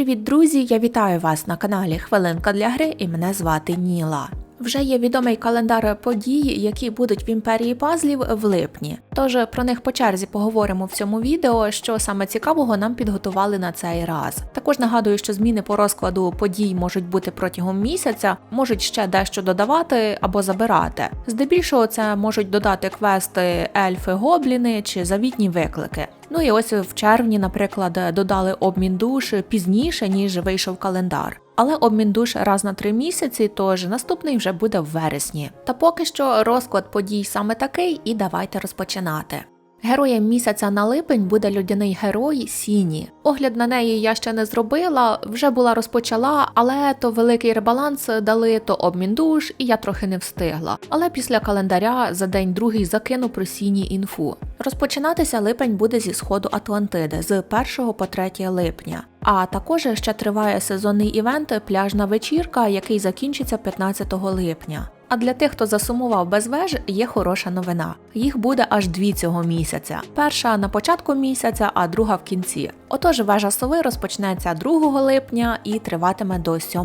Привіт, друзі! Я вітаю вас на каналі Хвилинка для гри і мене звати Ніла. Вже є відомий календар подій, які будуть в імперії пазлів в липні. Тож про них по черзі поговоримо в цьому відео, що саме цікавого нам підготували на цей раз. Також нагадую, що зміни по розкладу подій можуть бути протягом місяця, можуть ще дещо додавати або забирати. Здебільшого це можуть додати квести ельфи, гобліни чи завітні виклики. Ну і ось в червні, наприклад, додали обмін душ пізніше ніж вийшов календар. Але обмін душ раз на три місяці, тож наступний вже буде в вересні. Та поки що розклад подій саме такий, і давайте розпочинати. Героєм місяця на липень буде людяний герой Сіні. Огляд на неї я ще не зробила, вже була розпочала, але то великий ребаланс дали, то обмін душ, і я трохи не встигла. Але після календаря за день другий закину про сіні інфу. Розпочинатися липень буде зі сходу Атлантиди з 1 по 3 липня. А також ще триває сезонний івент Пляжна вечірка, який закінчиться 15 липня. А для тих, хто засумував без веж, є хороша новина. Їх буде аж дві цього місяця. Перша на початку місяця, а друга в кінці. Отож, вежа сови розпочнеться 2 липня і триватиме до 7.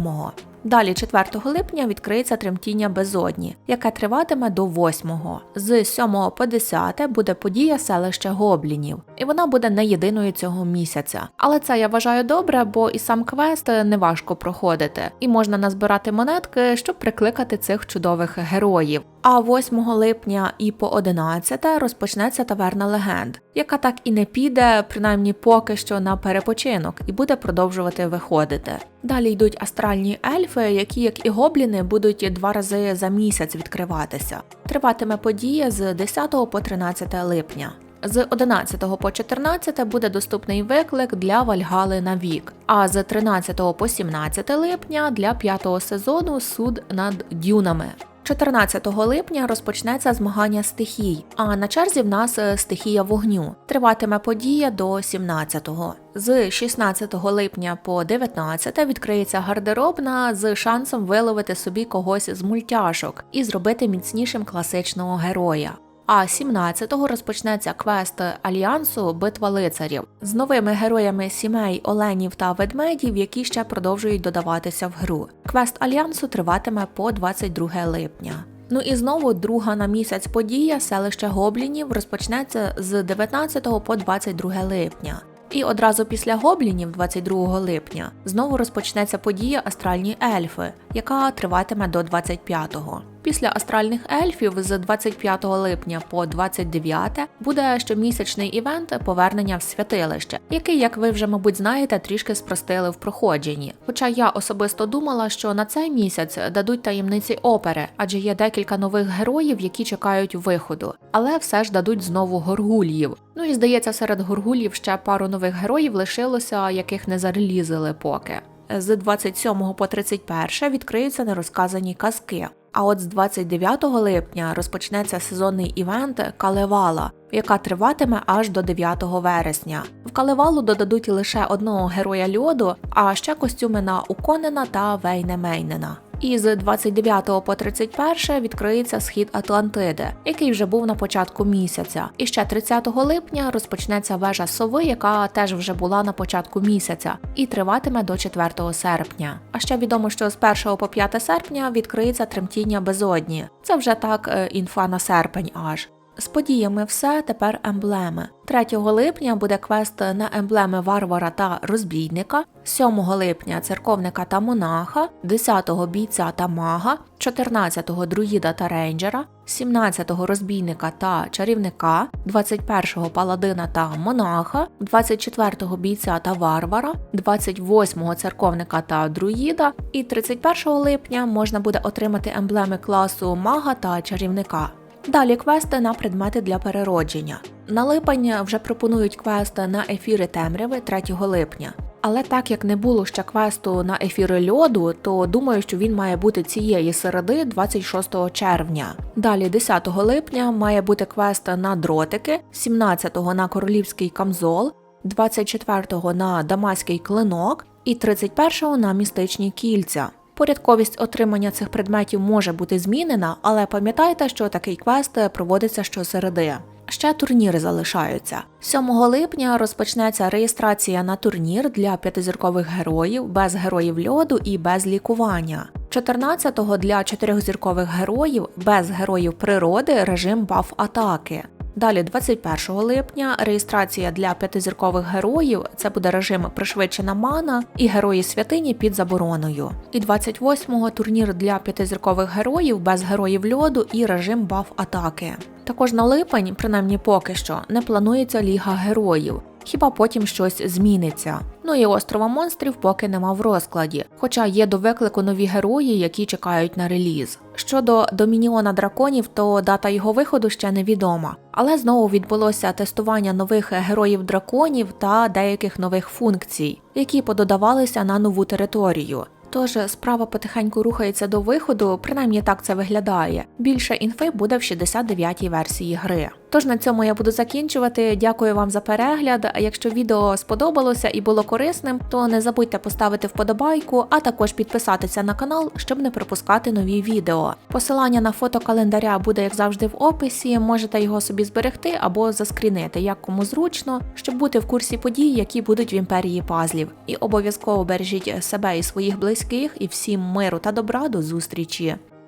Далі, 4 липня, відкриється тремтіння безодні, яке триватиме до 8-го. З 7 по 10 буде подія селища гоблінів, і вона буде не єдиною цього місяця. Але це я вважаю добре, бо і сам квест не важко проходити, і можна назбирати монетки, щоб прикликати цих чудових героїв. А 8 липня і по 11 розпочнеться таверна легенд, яка так і не піде, принаймні поки що на перепочинок, і буде продовжувати виходити. Далі йдуть астральні ельфи, які, як і гобліни, будуть два рази за місяць відкриватися. Триватиме подія з 10 по 13 липня. З 11 по 14 буде доступний виклик для Вальгали на вік, а з 13 по 17 липня для п'ятого сезону суд над дюнами. 14 липня розпочнеться змагання стихій, а на черзі в нас е, стихія вогню. Триватиме подія до 17-го. З 16 липня по 19 відкриється гардеробна з шансом виловити собі когось з мультяшок і зробити міцнішим класичного героя. А 17-го розпочнеться квест альянсу Битва лицарів з новими героями сімей оленів та ведмедів, які ще продовжують додаватися в гру. Квест альянсу триватиме по 22 липня. Ну і знову друга на місяць подія селище гоблінів розпочнеться з 19 по 22 липня. І одразу після гоблінів, 22 липня, знову розпочнеться подія Астральні ельфи, яка триватиме до 25-го. Після астральних ельфів з 25 липня по 29 буде щомісячний івент повернення в святилище, який, як ви вже, мабуть, знаєте, трішки спростили в проходженні. Хоча я особисто думала, що на цей місяць дадуть таємниці опери, адже є декілька нових героїв, які чекають виходу, але все ж дадуть знову горгульїв. Ну і здається, серед горгулів ще пару нових героїв лишилося, яких не зарелізили поки. З 27 по 31 відкриються нерозказані казки. А от з 29 липня розпочнеться сезонний івент Калевала, яка триватиме аж до 9 вересня. В Калевалу додадуть лише одного героя льоду, а ще костюми на Уконена та Вейне Мейнена. І з 29 по 31 відкриється схід Атлантиди, який вже був на початку місяця. І ще 30 липня розпочнеться вежа сови, яка теж вже була на початку місяця, і триватиме до 4 серпня. А ще відомо, що з 1 по 5 серпня відкриється тремтіння безодні. Це вже так е, інфа на серпень аж. З подіями все тепер емблеми. 3 липня буде квест на емблеми варвара та розбійника, 7 липня церковника та монаха, 10-го бійця та мага, 14-го друїда та рейнджера, 17-го розбійника та чарівника, 21-го паладина та монаха, 24-го бійця та варвара, 28-го церковника та друїда, і 31 липня можна буде отримати емблеми класу мага та чарівника. Далі квести на предмети для переродження. На липень вже пропонують квест на ефіри темряви 3 липня. Але так як не було ще квесту на ефіри льоду, то думаю, що він має бути цієї середи 26 червня. Далі, 10 липня, має бути квест на дротики, 17-го на королівський камзол, 24-го на дамаський клинок і 31-го на містичні кільця. Порядковість отримання цих предметів може бути змінена, але пам'ятайте, що такий квест проводиться щосереди. Ще турніри залишаються. 7 липня розпочнеться реєстрація на турнір для п'ятизіркових героїв без героїв льоду і без лікування. 14-го для чотирьохзіркових героїв без героїв природи режим баф атаки. Далі, 21 липня, реєстрація для п'ятизіркових героїв це буде режим пришвидшена мана і герої святині під забороною. І 28-го турнір для п'ятизіркових героїв без героїв льоду і режим баф атаки. Також на липень, принаймні поки що, не планується ліга героїв. Хіба потім щось зміниться. Ну і острова монстрів поки нема в розкладі, хоча є до виклику нові герої, які чекають на реліз. Щодо Домініона драконів, то дата його виходу ще невідома, але знову відбулося тестування нових героїв драконів та деяких нових функцій, які пододавалися на нову територію. Тож справа потихеньку рухається до виходу, принаймні так це виглядає. Більше інфи буде в 69-й версії гри. Тож на цьому я буду закінчувати. Дякую вам за перегляд. А якщо відео сподобалося і було корисним, то не забудьте поставити вподобайку, а також підписатися на канал, щоб не пропускати нові відео. Посилання на фото календаря буде, як завжди, в описі. Можете його собі зберегти або заскрінити, як кому зручно, щоб бути в курсі подій, які будуть в імперії пазлів. І обов'язково бережіть себе і своїх близьких, і всім миру та добра до зустрічі.